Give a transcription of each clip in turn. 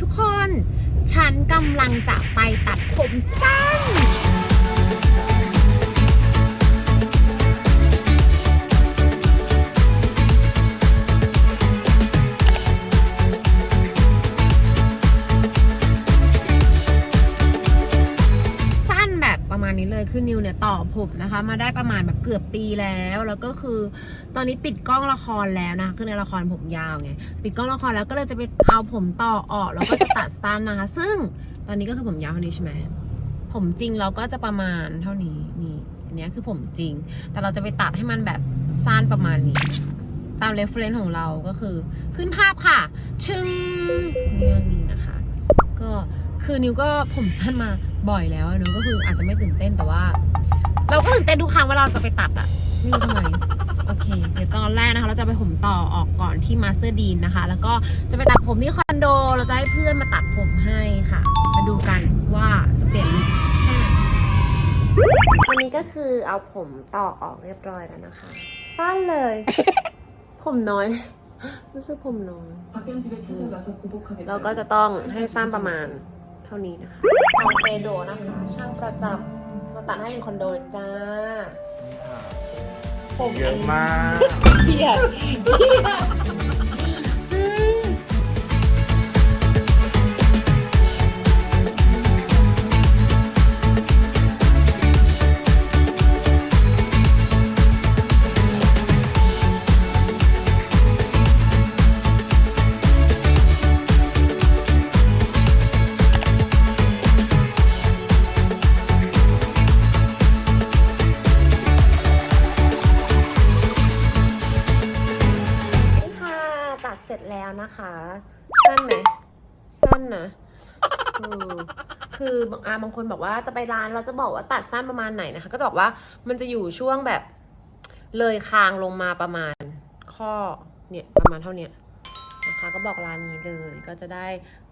ทุกคน ฉันกำลังจะไปตัดผมสั้น เลยคือนิวเนี่ยต่อผมนะคะ มาได้ประมาณแบบเกือบปีแล้ว แล้วก็คือ ตอนนี้ปิดกล้องละครแล้วนะคะคือในละครผมยาวไงปิดกล้องละครแล้วก็เลยจะไปเอาผมต่อออกแล้วก็จะตัดสั้นนะคะ ซึ่งตอนนี้ก็คือผมยาวเท่านี้ใช่ไหมผมจริงเราก็จะประมาณเท่านี้นี่อันนี้คือผมจริง แต่เราจะไปตัดให้มันแบบสั้นประมาณนี้ ตามเรฟเฟรนซ์ของเราก็คือ ขึ้นภาพค่ะ ชึ้งเรื่องนี้นะคะ ก็คือนิวก็ผมสั้นมา บ่อยแล้วเนอะก็คืออาจจะไม่ตื่นเต้นแต่ว่า เราก็ตื่นเต้นทุกครั้งว่าเราจะไปตัดอะนี่ทำไมโอเค เดี๋ยวตอนแรกนะคะเราจะไปผมต่อออกก่อนที่มาสเตอร์ดีนนะคะ แล้วก็จะไปตัดผมที่คอนโด เราจะให้เพื่อนมาตัดผมให้ค่ะ มาดูกันว่าจะเปลี่ยนแค่ไหนวันนี้ก็คือเอาผมต่อออกเรียบร้อยแล้วนะคะ สั้นเลย ผมน้อย รู้สึกผมน้อย เราก็จะต้องให้สั้นประมาณ เท่านี้นะคะเอาเปโดนะคะ ช่างประจำมาตัดให้ถึงคอนโดเลยจ้าผมเยอะมาก เกียดเกียด ร็จแล้วนะคะ สั้นไหม สั้นนะอืมคือบางอาบางคนบอกว่าจะไปร้านเราจะบอกว่าตัดสั้นประมาณไหนนะคะ ก็จะบอกว่ามันจะอยู่ช่วงแบบเลยคางลงมาประมาณ ข้อเนี่ยประมาณเท่าเนี้ยนะคะก็บอกร้านนี้เลยก็จะได้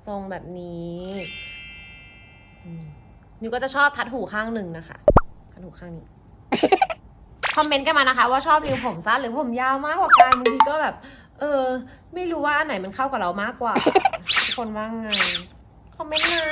ทรงแบบนี้อืมนิวก็จะชอบทัดหูข้างหนึ่งนะคะ ทัดหูข้างนี้คอมเมนต์กันมานะคะ ว่าชอบนิวผมสั้นหรือผมยาวมากกว่ากันบางทีก็แบบ เออ ไม่รู้ว่าอันไหนมันเข้ากับเรามากกว่า ทุกคนว่าไง คอมเมนต์นะ